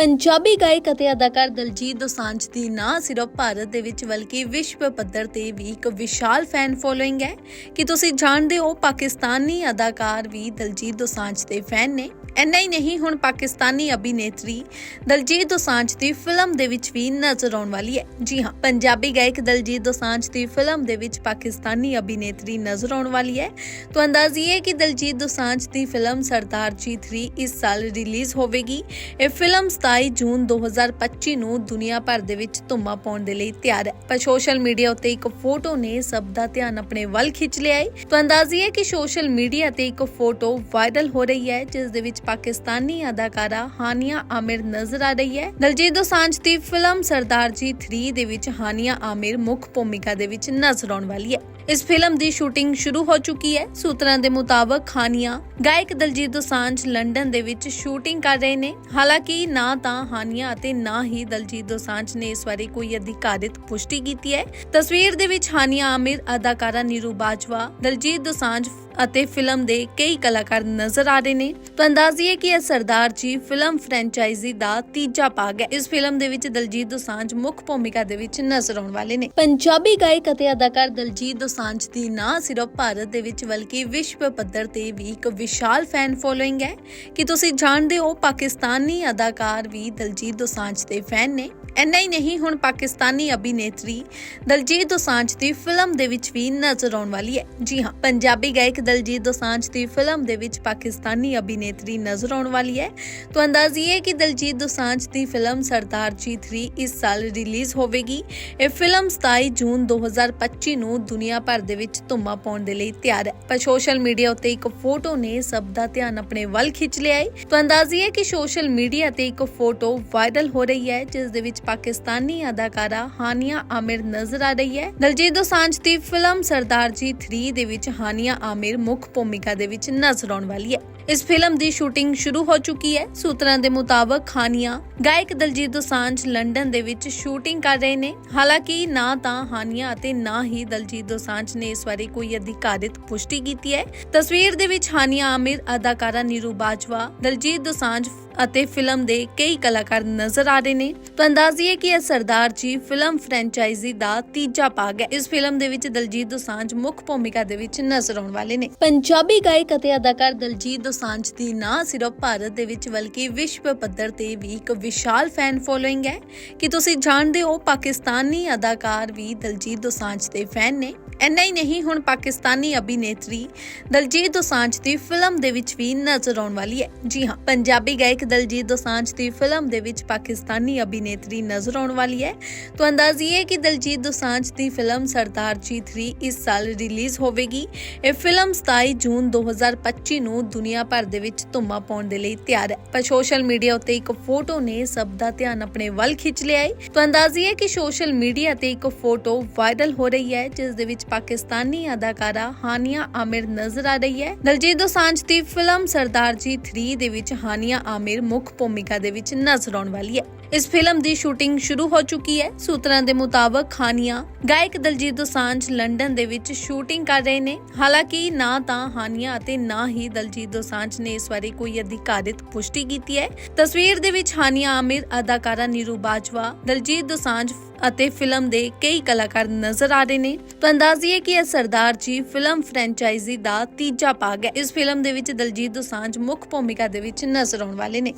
ਪੰਜਾਬੀ ਗਾਇਕ ਅਤੇ ਅਦਾਕਾਰ ਦਲਜੀਤ ਦੋਸਾਂਝ ਦੀ ਨਾ ਸਿਰਫ ਭਾਰਤ ਦੇ ਵਿੱਚ ਬਲਕਿ ਵਿਸ਼ਵ ਪੱਧਰ ਤੇ ਵੀ ਇੱਕ ਵਿਸ਼ਾਲ ਫੈਨ ਫੋਲੋਇੰਗ ਹੈ। ਕਿ ਤੁਸੀਂ ਜਾਣਦੇ ਹੋ ਪਾਕਿਸਤਾਨੀ ਅਦਾਕਾਰ ਵੀ ਦਲਜੀਤ ਦੋਸਾਂਝ ਦੇ ਫੈਨ ਨੇ? ਇੰਨਾ ਹੀ ਨਹੀਂ, ਹੁਣ ਪਾਕਿਸਤਾਨੀ ਅਭਿਨੇਤਰੀ ਦਲਜੀਤ ਦੋਸਾਂਝ ਦੀ ਫਿਲਮ ਦੇ ਵਿੱਚ ਵੀ ਨਜ਼ਰ ਆਉਣ ਵਾਲੀ ਹੈ। ਜੀ ਹਾਂ, ਪੰਜਾਬੀ ਗਾਇਕ ਦਲਜੀਤ ਦੋਸਾਂਝ ਦੀ ਫਿਲਮ ਦੇ ਵਿੱਚ ਪਾਕਿਸਤਾਨੀ ਅਭਿਨੇਤਰੀ ਨਜ਼ਰ ਆਉਣ ਵਾਲੀ ਹੈ। ਤਾਂ ਅੰਦਾਜ਼ੀ ਕਿ ਦਲਜੀਤ ਦੋਸਾਂਝ ਦੀ ਫਿਲਮ ਸਰਦਾਰ ਜੀ 3 ਇਸ ਸਾਲ ਰਿਲੀਜ਼ ਹੋਵੇਗੀ। ਇਹ ਫਿਲਮ 27 ਜੂਨ 2025 ਨੂੰ ਦੁਨੀਆ ਭਰ ਦੇ ਵਿੱਚ ਧੁੰਮਾ ਪਾਉਣ ਦੇ ਲਈ ਤਿਆਰ ਹੈ। ਪਰ ਸੋਸ਼ਲ ਮੀਡੀਆ ਉੱਤੇ ਇੱਕ ਫੋਟੋ ਨੇ ਸਭ ਦਾ ਧਿਆਨ ਆਪਣੇ ਵੱਲ ਖਿੱਚ ਲਿਆ ਹੈ। ਤਾਂ ਅੰਦਾਜ਼ੀ ਹੈ ਕਿ ਸੋਸ਼ਲ ਮੀਡੀਆ ਤੇ ਇੱਕ ਫੋਟੋ ਵਾਇਰਲ ਹੋ ਰਹੀ ਹੈ, ਜਿਸ ਦੇ ਵਿੱਚ ਪਾਕਿਸਤਾਨੀ ਅਦਾਕਾਰਾ ਹਾਨੀਆ ਆਮਿਰ ਨਜ਼ਰ ਆ ਰਹੀ ਹੈ। ਦਲਜੀਤ ਦੋਸਾਂਝ ਦੀ ਫਿਲਮ ਸਰਦਾਰ ਜੀ 3 ਦੇ ਵਿੱਚ ਹਾਨੀਆ ਆਮਿਰ ਮੁੱਖ ਭੂਮਿਕਾ ਦੇ ਵਿੱਚ ਨਜ਼ਰ ਆਉਣ ਵਾਲੀ ਹੈ। ਇਸ ਫਿਲਮ ਦੀ ਸ਼ੂਟਿੰਗ ਸ਼ੁਰੂ ਹੋ ਚੁੱਕੀ ਹੈ। ਸੂਤਰਾਂ ਦੇ ਮੁਤਾਬਕ ਹਾਨੀਆ ਗਾਇਕ ਦਲਜੀਤ ਦੋਸਾਂਝ ਲੰਡਨ ਦੇ ਵਿੱਚ ਸ਼ੂਟਿੰਗ ਕਰ ਰਹੇ ਨੇ। ਹਾਲਾਂਕਿ ਨਾ ਤਾਂ ਹਾਨੀਆ ਅਤੇ ਨਾ ਹੀ ਦਲਜੀਤ ਦੋਸਾਂਝ ਨੇ ਇਸ ਬਾਰੇ ਕੋਈ ਅਧਿਕਾਰਿਤ ਪੁਸ਼ਟੀ ਕੀਤੀ ਹੈ। ਤਸਵੀਰ ਦੇ ਵਿੱਚ ਹਾਨੀਆ ਆਮਿਰ ਅਦਾਕਾਰਾ ਨੀਰੂ ਬਾਜਵਾ, ਦਲਜੀਤ ਦੋਸਾਂਝ ਅਤੇ ਫਿਲਮ ਦੇ ਕਈ ਕਲਾਕਾਰ ਨਜ਼ਰ ਆ ਰਹੇ ਨੇ। ਤਾਂ ਅੰਦਾਜ਼ੀ ਕਿ ਇਹ ਸਰਦਾਰ ਜੀ ਫਿਲਮ ਫਰੈਂਚਾਈਜ਼ੀ ਦਾ ਤੀਜਾ ਭਾਗ ਹੈ। ਇਸ ਫਿਲਮ ਦੇ ਵਿੱਚ ਦਲਜੀਤ ਦੋਸਾਂਝ ਮੁੱਖ ਭੂਮਿਕਾ ਦੇ ਵਿੱਚ ਨਜ਼ਰ ਆਉਣ ਵਾਲੇ ਨੇ। ਪੰਜਾਬੀ ਗਾਇਕ ਅਤੇ ਅਦਾਕਾਰ ਦਲਜੀਤ ਦੋਸਾਂਝ ਦੀ ਨਾ ਸਿਰਫ ਭਾਰਤ ਦੇ ਵਿੱਚ ਬਲਕਿ ਵਿਸ਼ਵ ਪੱਧਰ ਤੇ ਵੀ ਇੱਕ ਵਿਸ਼ਾਲ ਫੈਨ ਫੋਲੋਇੰਗ ਹੈ। ਕਿ ਤੁਸੀਂ ਜਾਣਦੇ ਹੋ ਪਾਕਿਸਤਾਨੀ ਅਦਾਕਾਰ ਵੀ ਦਲਜੀਤ ਦੋਸਾਂਝ ਦੇ ਫੈਨ ਨੇ? ਇੰਨਾ ਹੀ ਨਹੀਂ, ਹੁਣ ਪਾਕਿਸਤਾਨੀ ਅਭਿਨੇਤਰੀ ਦਲਜੀਤ ਦੋਸਾਂਝ ਦੀ ਫਿਲਮ ਦੇ ਵਿੱਚ ਵੀ ਨਜ਼ਰ ਆਉਣ ਵਾਲੀ ਹੈ। ਜੀ ਹਾਂ, ਪੰਜਾਬੀ ਗਾਇਕ ਦਲਜੀਤ ਦੋਸਾਂਝ ਦੀ ਫਿਲਮ ਦੇ ਵਿੱਚ ਪਾਕਿਸਤਾਨੀ ਅਭਿਨੇਤਰੀ ਨਜ਼ਰ ਆਉਣ ਵਾਲੀ ਹੈ। ਤਾਂ ਅੰਦਾਜ਼ੀ ਕਿ ਦਲਜੀਤ ਦੋਸਾਂਝ ਦੀ ਫਿਲਮ ਸਰਦਾਰ ਜੀ 3 ਇਸ ਸਾਲ ਰਿਲੀਜ਼ ਹੋਵੇਗੀ। ਇਹ ਫਿਲਮ 27 ਜੂਨ 2025 ਨੂੰ ਦੁਨੀਆ ਭਰ ਦੇ ਵਿੱਚ ਧੁੰਮਾ ਪਾਉਣ ਦੇ ਲਈ ਤਿਆਰ ਹੈ। ਪਰ ਸੋਸ਼ਲ ਮੀਡੀਆ ਉੱਤੇ ਇੱਕ ਫੋਟੋ ਨੇ ਸਭ ਦਾ ਧਿਆਨ ਆਪਣੇ ਵੱਲ ਖਿੱਚ ਲਿਆ ਹੈ। ਤਾਂ ਅੰਦਾਜ਼ੀ ਹੈ ਕਿ ਸੋਸ਼ਲ ਮੀਡੀਆ ਤੇ ਇੱਕ ਫੋਟੋ ਵਾਇਰਲ ਹੋ ਰਹੀ ਹੈ, ਜਿਸ ਦੇ ਵਿੱਚ ਪਾਕਿਸਤਾਨੀ ਅਦਾਕਾਰਾ ਹਾਨੀਆ ਆਮਿਰ ਨਜ਼ਰ ਆ ਰਹੀ ਹੈ। ਦਲਜੀਤ ਦੋਸਾਂਝ ਦੀ ਫਿਲਮ ਸਰਦਾਰ ਜੀ 3 ਦੇ ਵਿੱਚ ਹਾਨੀਆ ਆਮਿਰ ਮੁੱਖ ਭੂਮਿਕਾ ਦੇ ਵਿੱਚ ਨਜ਼ਰ ਆਉਣ ਵਾਲੀ ਹੈ। ਇਸ ਫਿਲਮ ਦੀ ਸ਼ੂਟਿੰਗ ਸ਼ੁਰੂ ਹੋ ਚੁੱਕੀ ਹੈ। ਸੂਤਰਾਂ ਦੇ ਮੁਤਾਬਕ ਹਾਨੀਆ, ਗਾਇਕ ਦਲਜੀਤ ਦੋਸਾਂਝ ਲੰਡਨ ਦੇ ਵਿੱਚ ਸ਼ੂਟਿੰਗ ਕਰ ਰਹੇ ਨੇ। ਹਾਲਾਂਕਿ ਨਾ ਤਾਂ ਹਾਨੀਆ ਅਤੇ ਨਾ ਹੀ ਦਲਜੀਤ ਦੋਸਾਂਝ ਨੇ ਇਸ ਬਾਰੇ ਕੋਈ ਅਧਿਕਾਰਿਤ ਪੁਸ਼ਟੀ ਕੀਤੀ ਹੈ। ਤਸਵੀਰ ਦੇ ਵਿੱਚ ਹਾਨੀਆ ਆਮਿਰ ਅਦਾਕਾਰਾ ਨੀਰੂ ਬਾਜਵਾ, ਦਲਜੀਤ ਦੋਸਾਂਝ ਅਤੇ ਫਿਲਮ ਦੇ ਕਈ ਕਲਾਕਾਰ ਨਜ਼ਰ ਆ ਰਹੇ ਨੇ। ਤਾਂ ਅੰਦਾਜ਼ੀ ਕਿ ਇਹ ਸਰਦਾਰ ਜੀ ਫਿਲਮ ਫਰੈਂਚਾਈਜ਼ੀ ਦਾ ਤੀਜਾ ਭਾਗ ਹੈ। ਇਸ ਫਿਲਮ ਦੇ ਵਿੱਚ ਦਲਜੀਤ ਦੋਸਾਂਝ ਮੁੱਖ ਭੂਮਿਕਾ ਦੇ ਵਿੱਚ ਨਜ਼ਰ ਆਉਣ ਵਾਲੇ ਨੇ। ਪੰਜਾਬੀ ਗਾਇਕ ਅਤੇ ਅਦਾਕਾਰ ਦਲਜੀਤ ਦੋਸਾਂਝ ਦੀ ਨਾ ਸਿਰਫ ਭਾਰਤ ਦੇ ਵਿੱਚ ਬਲਕਿ ਵਿਸ਼ਵ ਪੱਧਰ ਤੇ ਵੀ ਇੱਕ ਵਿਸ਼ਾਲ ਫੈਨ ਫੋਲੋਇੰਗ ਹੈ। ਕਿ ਤੁਸੀਂ ਜਾਣਦੇ ਹੋ ਪਾਕਿਸਤਾਨੀ ਅਦਾਕਾਰ ਵੀ ਦਲਜੀਤ ਦੋਸਾਂਝ ਦੇ ਫੈਨ ਨੇ? ਇੰਨਾ ਹੀ ਨਹੀਂ, ਹੁਣ ਪਾਕਿਸਤਾਨੀ ਅਭਿਨੇਤਰੀ ਦਲਜੀਤ ਦੋਸਾਂਝ ਦੀ ਫਿਲਮ ਦੇ ਵਿੱਚ ਵੀ ਨਜ਼ਰ ਆਉਣ ਵਾਲੀ ਹੈ। ਜੀ ਹਾਂ, ਪੰਜਾਬੀ ਗਾਇਕ ਦਲਜੀਤ ਦੋਸਾਂਝ ਦੀ ਫਿਲਮ ਦੇ ਵਿੱਚ ਪਾਕਿਸਤਾਨੀ ਅਭਿਨੇਤਰੀ ਨਜ਼ਰ ਆਉਣ ਵਾਲੀ ਹੈ। ਤਾਂ ਅੰਦਾਜ਼ੀ ਕਿ ਦਲਜੀਤ ਦੋਸਾਂਝ ਦੀ ਫਿਲਮ ਸਰਦਾਰ ਜੀ 3 ਇਸ ਸਾਲ ਰਿਲੀਜ਼ ਹੋਵੇਗੀ। ਇਹ ਫਿਲਮ 27 ਜੂਨ 2025 ਨੂੰ ਦੁਨੀਆ ਭਰ ਦੇ ਵਿੱਚ ਧੁੰਮਾ ਪਾਉਣ ਦੇ ਲਈ ਤਿਆਰ ਹੈ। ਪਰ ਸੋਸ਼ਲ ਮੀਡੀਆ ਉੱਤੇ ਇੱਕ ਫੋਟੋ ਨੇ ਸਭ ਦਾ ਧਿਆਨ ਆਪਣੇ ਵੱਲ ਖਿੱਚ ਲਿਆ ਹੈ। ਤਾਂ ਅੰਦਾਜ਼ੀ ਹੈ ਕਿ ਸੋਸ਼ਲ ਮੀਡੀਆ ਤੇ ਇੱਕ ਫੋਟੋ ਵਾਇਰਲ ਹੋ ਰਹੀ ਹੈ, ਜਿਸ ਦੇ ਵਿੱਚ ਪਾਕਿਸਤਾਨੀ ਅਦਾਕਾਰਾ ਹਾਨੀਆ ਆਮਿਰ ਨਜ਼ਰ ਆ ਰਹੀ ਹੈ। ਦਲਜੀਤ ਦੋਸਾਂਝ ਦੀ ਫਿਲਮ ਸਰਦਾਰ ਜੀ 3 ਦੇ ਵਿੱਚ ਹਾਨੀਆ ਆਮਿਰ ਮੁੱਖ ਭੂਮਿਕਾ ਦੇ ਵਿੱਚ ਨਜ਼ਰ ਆਉਣ ਵਾਲੀ ਹੈ। ਇਸ ਫਿਲਮ ਦੀ ਸ਼ੂਟਿੰਗ ਸ਼ੁਰੂ ਹੋ ਚੁੱਕੀ ਹੈ। ਸੂਤਰਾਂ ਦੇ ਮੁਤਾਬਕ ਹਾਨੀਆ ਗਾਇਕ ਦਲਜੀਤ ਦੋਸਾਂਝ ਲੰਡਨ ਦੇ ਵਿੱਚ ਸ਼ੂਟਿੰਗ ਕਰ ਰਹੇ ਨੇ। ਹਾਲਾਂਕਿ ਨਾ ਤਾਂ ਹਾਨੀਆ ਅਤੇ ਨਾ ਹੀ ਦਲਜੀਤ ਦੋਸਾਂਝ ਨੇ ਇਸ ਬਾਰੇ ਕੋਈ ਅਧਿਕਾਰਿਤ ਪੁਸ਼ਟੀ ਕੀਤੀ ਹੈ। ਤਸਵੀਰ ਦੇ ਵਿੱਚ ਹਾਨੀਆ ਆਮਿਰ ਅਦਾਕਾਰਾ ਨੀਰੂ ਬਾਜਵਾ, ਦਲਜੀਤ ਦੋਸਾਂਝ ਅਤੇ ਫਿਲਮ ਦੇ ਕਈ ਕਲਾਕਾਰ ਨਜ਼ਰ ਆ ਰਹੇ ਨੇ। ਤਾਂ ਅੰਦਾਜ਼ੀ ਹੈ ਕਿ ਇਹ ਸਰਦਾਰ ਜੀ ਫਿਲਮ ਫਰੈਂਚਾਈਜ਼ੀ ਦਾ ਤੀਜਾ ਭਾਗ ਹੈ। ਇਸ ਫਿਲਮ ਦੇ ਵਿੱਚ ਦਲਜੀਤ ਦੋਸਾਂਝ ਮੁੱਖ ਭੂਮਿਕਾ ਦੇ ਵਿੱਚ ਨਜ਼ਰ ਆਉਣ ਵਾਲੇ ਨੇ।